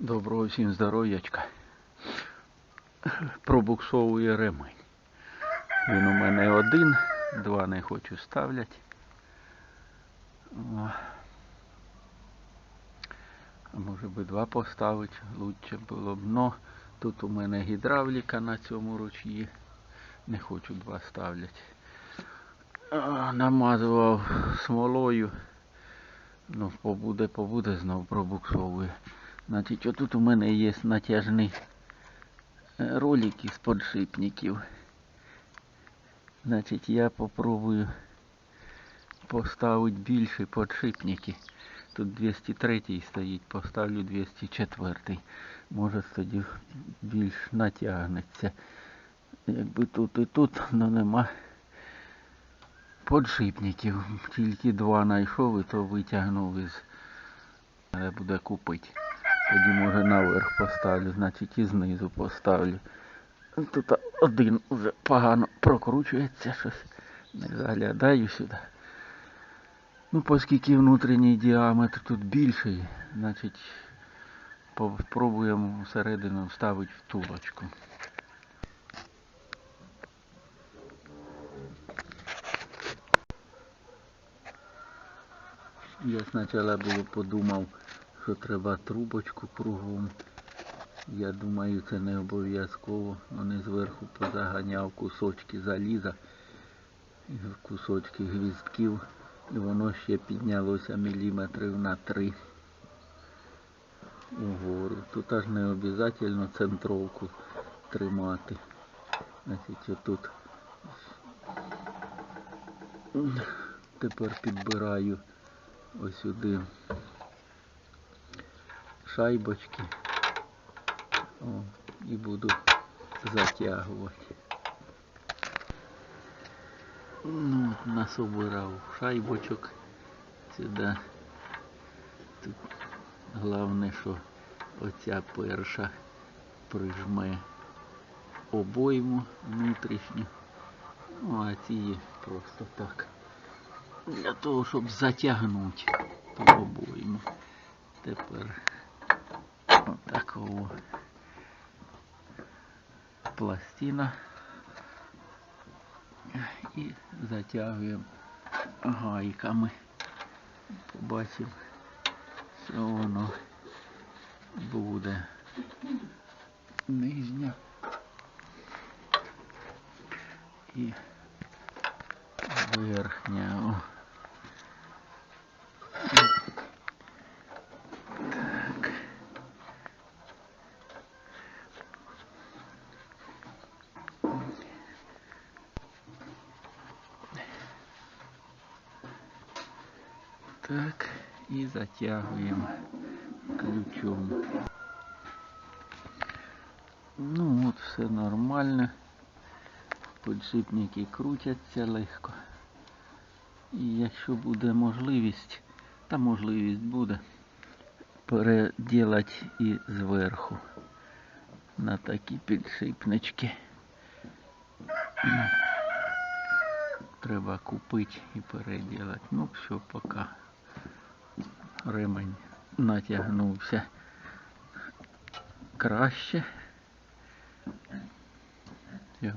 Доброго всім здоров'ячка. Пробуксовує ремень. Він у мене один, два не хочу ставляти. А може би два поставити, лучше було б. Но тут у мене гідравліка на цьому ручці. Не хочу два ставляти. Намазував смолою. Ну, побуде, побуде, знов пробуксовує. Значить, отут у мене є натяжний е, ролик із подшипників. Значить, я попробую поставити більші подшипники. Тут 203 стоїть, поставлю 204. Може тоді більш натягнеться. Якби тут і тут, але нема подшипників. Тільки два знайшов і то витягнув із. Треба буде купити. Тоді може наверх поставлю, значить і знизу поставлю. Тут один вже погано прокручується щось. Не заглядаю сюди. Ну, оскільки внутрішній діаметр тут більший, значить спробуємо всередину вставити втулочку. Я спочатку було подумав, що треба трубочку кругом. Я думаю, це не обов'язково. Вони зверху позаганяв кусочки заліза, кусочки гвіздків, і воно ще піднялося міліметрів на три угору. Тут аж не обов'язково центровку тримати. Значить, отут тепер підбираю ось сюди шайбочки. О, і буду затягувати. Ну, от насобирав шайбочок сюди. Тут головне, що оця перша прижме обойму внутрішню. Ну, а ці просто так. Для того, щоб затягнути ту обойму. Тепер отакого пластина і затягуємо гайками. Побачимо, що воно буде нижня і верхня. Так, і затягуємо ключом. Ну от все нормально. Подшипники крутяться легко. І якщо буде можливість, та можливість буде, переділати і зверху на такі підшипнички. Треба купити і переділати. Ну все, поки ремень натягнувся краще. Все.